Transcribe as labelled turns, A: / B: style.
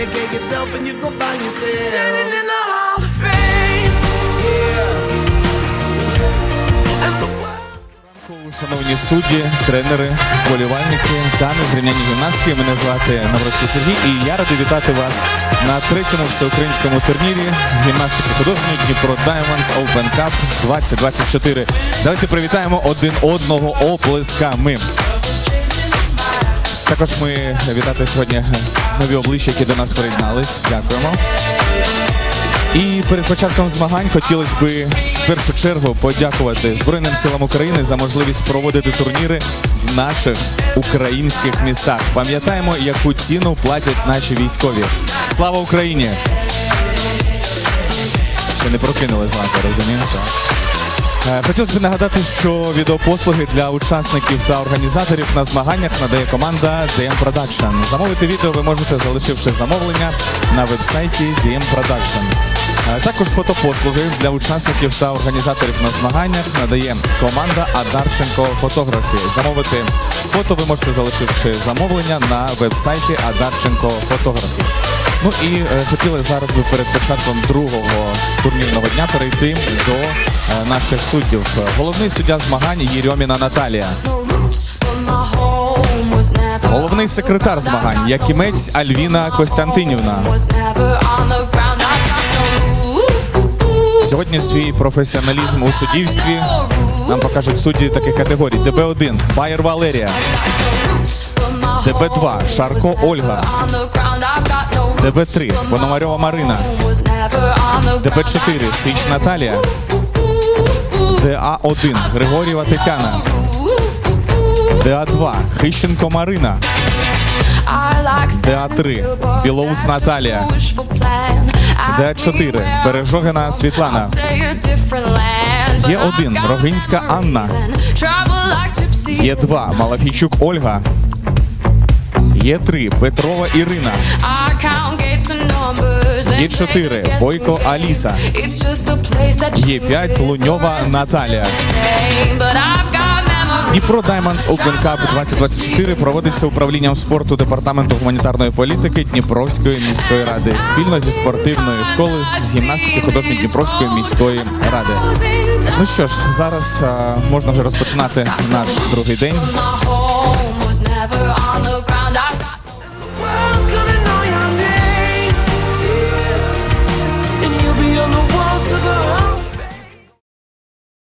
A: Dedicate yourself and you gon' find yourself.
B: Standing in the Hall of Fame.
C: Шановні судді, тренери, вболівальники та незрівняні гімнастки. Мене звати Навроцький Сергій і я радий вітати вас на третьому всеукраїнському турнірі з гімнастики художньої Дніпро Diamonds Open Cup 2024. Давайте привітаємо один одного оплесками. Також ми вітати сьогодні нові обличчя, які до нас приєднались. Дякуємо. І перед початком змагань хотілося б в першу чергу подякувати Збройним силам України за можливість проводити турніри в наших українських містах. Пам'ятаємо, яку ціну платять наші військові. Слава Україні! Ще не прокинули знати, розумієте? Е, Хотілося б нагадати, що відеопослуги для учасників та організаторів на змаганнях надає команда DM Production. Замовити відео ви можете, залишивши замовлення на вебсайті DM Production. Е, Також фотопослуги для учасників та організаторів на змаганнях надає команда Адарченко Фотографі. Замовити фото ви можете, залишивши замовлення на вебсайті Адарченко Фотографі. Ну і е, хотіли зараз би перед початком другого турнірного дня перейти до наших суддів. Головний суддя змагань Єрьоміна Наталія. Головний секретар змагань Якимець Альвіна Костянтинівна. Сьогодні свій професіоналізм у суддівстві нам покажуть судді таких категорій: ДБ1 Байер Валерія, ДБ2 Шарко Ольга, ДБ3 Пономарьова Марина, ДБ4 Сич Наталія, ДА1 Григорєва Тетяна, ДА2 Хищенко Марина,
B: ДА3 Білоус Наталія.
C: ДА4 Бережогина Світлана,
B: Є один. Рогинська Анна. Є
C: Є2 Малафійчук Ольга, Є3 Петрова Ірина,
B: Є4 Бойко Аліса.
C: Є5 Луньова Наталія. Дніпро Diamonds Open Cup 2024 проводиться управлінням спорту департаменту гуманітарної політики Дніпровської міської ради спільно зі спортивною школою з гімнастики художньої Дніпровської міської ради. Ну що ж, зараз а, можна вже розпочинати наш другий день.